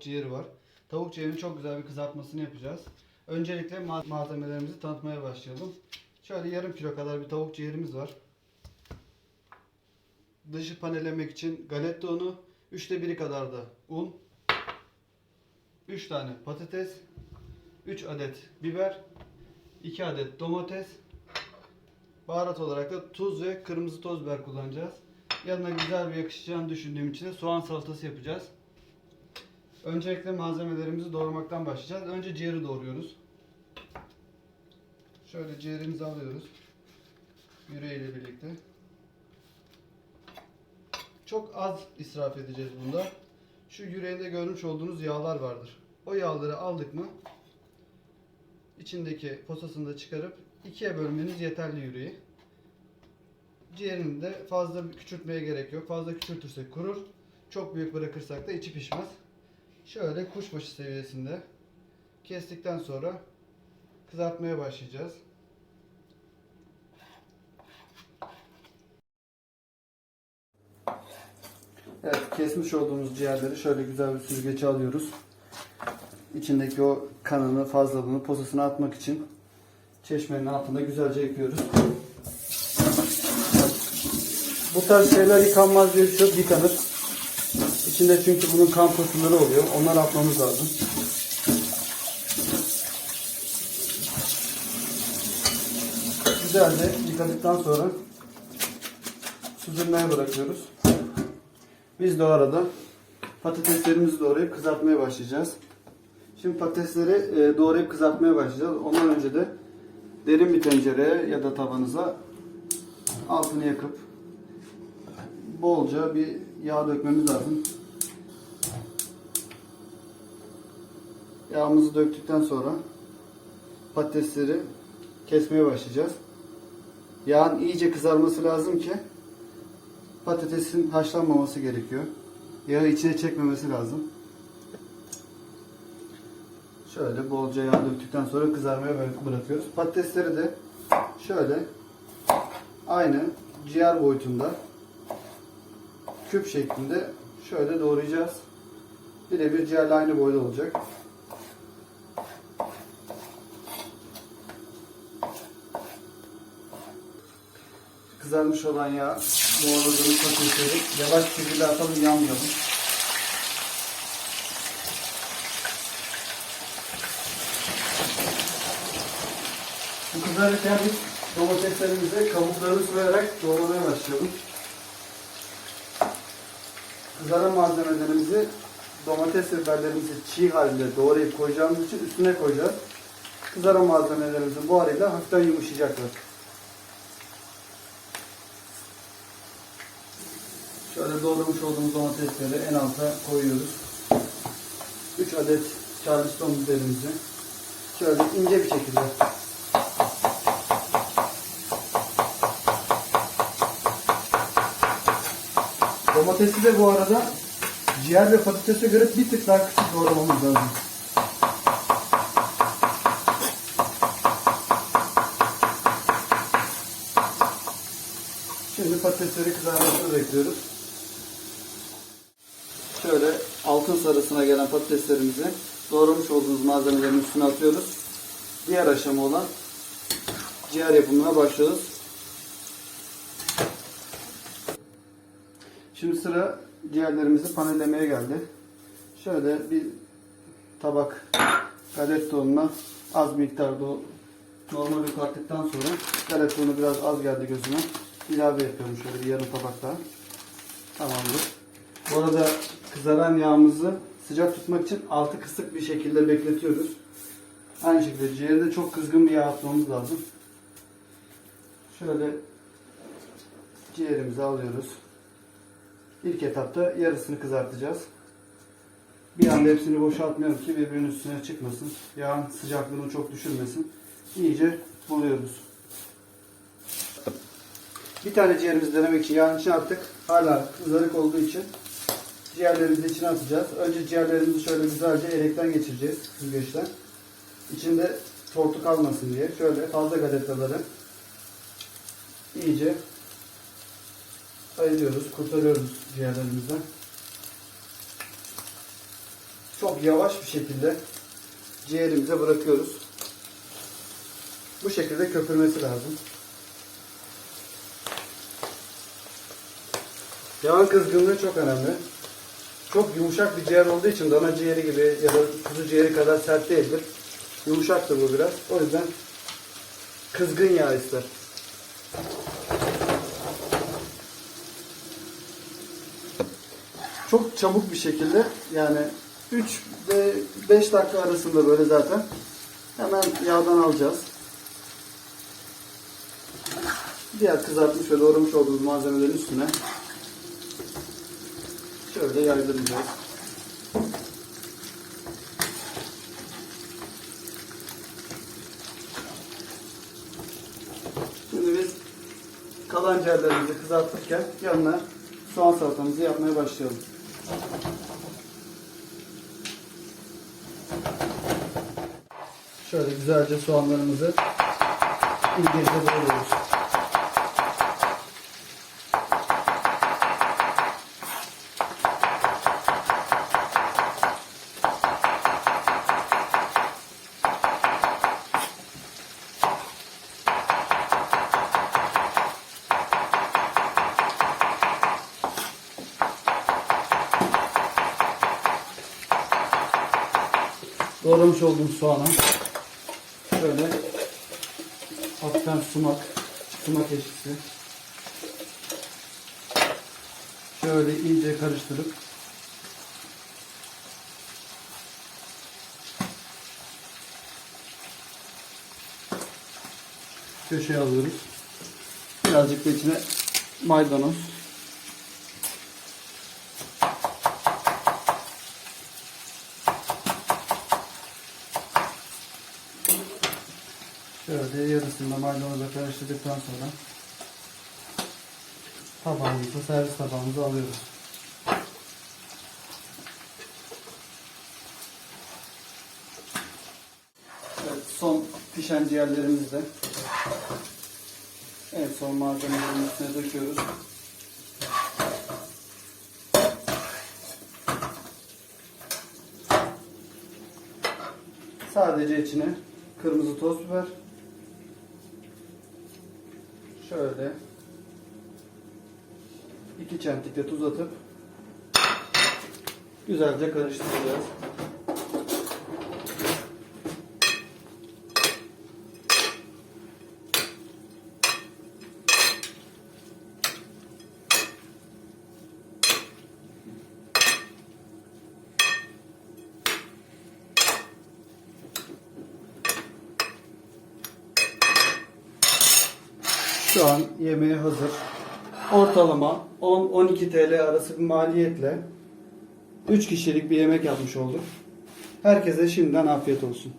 tavuk ciğeri var. Tavuk ciğerinin çok güzel bir kızartmasını yapacağız. Öncelikle ma- malzemelerimizi tanıtmaya başlayalım. Şöyle yarım kilo kadar bir tavuk ciğerimiz var. Dışı panelemek için galeta unu, üçte biri kadar da un, 3 tane patates, 3 adet biber, 2 adet domates, baharat olarak da tuz ve kırmızı toz biber kullanacağız. Yanına güzel bir yakışacağını düşündüğüm için de soğan salatası yapacağız. Öncelikle malzemelerimizi doğramaktan başlayacağız. Önce ciğeri doğruyoruz. Şöyle ciğerimizi alıyoruz. Yüreğiyle birlikte. Çok az israf edeceğiz bunda. Şu yüreğinde görmüş olduğunuz yağlar vardır. O yağları aldık mı içindeki posasını da çıkarıp ikiye bölmeniz yeterli yüreği. Ciğerini de fazla küçültmeye gerek yok. Fazla küçültürsek kurur. Çok büyük bırakırsak da içi pişmez. Şöyle kuşbaşı seviyesinde kestikten sonra kızartmaya başlayacağız. Evet, kesmiş olduğumuz ciğerleri şöyle güzel bir süzgece alıyoruz. İçindeki o kanını, fazlalığını, posasını atmak için çeşmenin altında güzelce yıkıyoruz. Bu tarz şeyler yıkanmaz diye bir şey yıkanır. İçinde çünkü bunun kan koşulları oluyor. Onları atmamız lazım. Güzelce yıkadıktan sonra süzülmeye bırakıyoruz. Biz de o arada patateslerimizi doğrayıp kızartmaya başlayacağız. Şimdi patatesleri e, doğrayıp kızartmaya başlayacağız. Ondan önce de derin bir tencereye ya da tavanıza altını yakıp bolca bir yağ dökmemiz lazım. Yağımızı döktükten sonra patatesleri kesmeye başlayacağız. Yağın iyice kızarması lazım ki patatesin haşlanmaması gerekiyor. Yağı içine çekmemesi lazım. Şöyle bolca yağ döktükten sonra kızarmaya bırakıyoruz. Patatesleri de şöyle aynı ciğer boyutunda küp şeklinde şöyle doğrayacağız. Birebir ciğerle aynı boyda olacak. Kızarmış olan yağ doğradığımız patatesleri yavaş şekilde atalım yanmayalım. Bu kızarırken biz domateslerimizi kabuklarını soyarak doğramaya başlayalım. Kızaran malzemelerimizi domates ve biberlerimizi çiğ halde doğrayıp koyacağımız için üstüne koyacağız. Kızaran malzemelerimizin buharıyla hafiften yumuşayacaklar. Şöyle doğramış olduğumuz domatesleri en alta koyuyoruz. 3 adet charleston biberimizi şöyle ince bir şekilde Domatesi de bu arada ciğer ve patatese göre bir tık daha küçük doğramamız lazım. Şimdi patatesleri kızarmasını bekliyoruz. Şöyle altın sarısına gelen patateslerimizi doğramış olduğumuz malzemelerin üstüne atıyoruz. Diğer aşama olan ciğer yapımına başlıyoruz. Şimdi sıra ciğerlerimizi panellemeye geldi. Şöyle bir tabak galeta ununa az miktarda normal bir kattıktan sonra galeta unu biraz az geldi gözüme. İlave yapıyorum şöyle bir yarım tabak daha. Tamamdır. Bu arada kızaran yağımızı sıcak tutmak için altı kısık bir şekilde bekletiyoruz. Aynı şekilde ciğeri de çok kızgın bir yağ atmamız lazım. Şöyle ciğerimizi alıyoruz. İlk etapta yarısını kızartacağız. Bir anda hepsini boşaltmıyorum ki birbirinin üstüne çıkmasın. Yağın sıcaklığını çok düşürmesin. İyice buluyoruz. Bir tane ciğerimizi denemek için yağın içine attık. Hala kızarık olduğu için ciğerlerimizi içine atacağız. Önce ciğerlerimizi şöyle güzelce elekten geçireceğiz süzgeçten. İçinde tortu kalmasın diye şöyle fazla galetaları iyice ayırıyoruz, kurtarıyoruz ciğerlerimizden. çok yavaş bir şekilde ciğerimize bırakıyoruz. Bu şekilde köpürmesi lazım. Yağın kızgınlığı çok önemli. Çok yumuşak bir ciğer olduğu için dana ciğeri gibi ya da kuzu ciğeri kadar sert değildir. Yumuşaktır bu biraz. O yüzden kızgın yağ ister. Çok çabuk bir şekilde yani 3 ve 5 dakika arasında böyle zaten hemen yağdan alacağız. Diğer kızartmış ve doğramış olduğumuz malzemelerin üstüne şöyle yaydıracağız. Şimdi biz kalan ciğerlerimizi kızartırken yanına soğan salatamızı yapmaya başlayalım. Şöyle güzelce soğanlarımızı ince doğruyoruz. Doğramış olduğum soğana şöyle hafiften sumak, sumak eşkisi şöyle iyice karıştırıp köşeye alıyoruz. Birazcık da içine maydanoz. Şöyle yarısını da karıştırdıktan sonra tabağımıza, servis tabağımıza alıyoruz. Evet, son pişen ciğerlerimizi de en son malzemelerin üstüne döküyoruz. Sadece içine kırmızı toz biber, şöyle iki çentik de tuz atıp güzelce karıştıracağız. Şu an yemeğe hazır. Ortalama 10-12 TL arası bir maliyetle 3 kişilik bir yemek yapmış olduk. Herkese şimdiden afiyet olsun.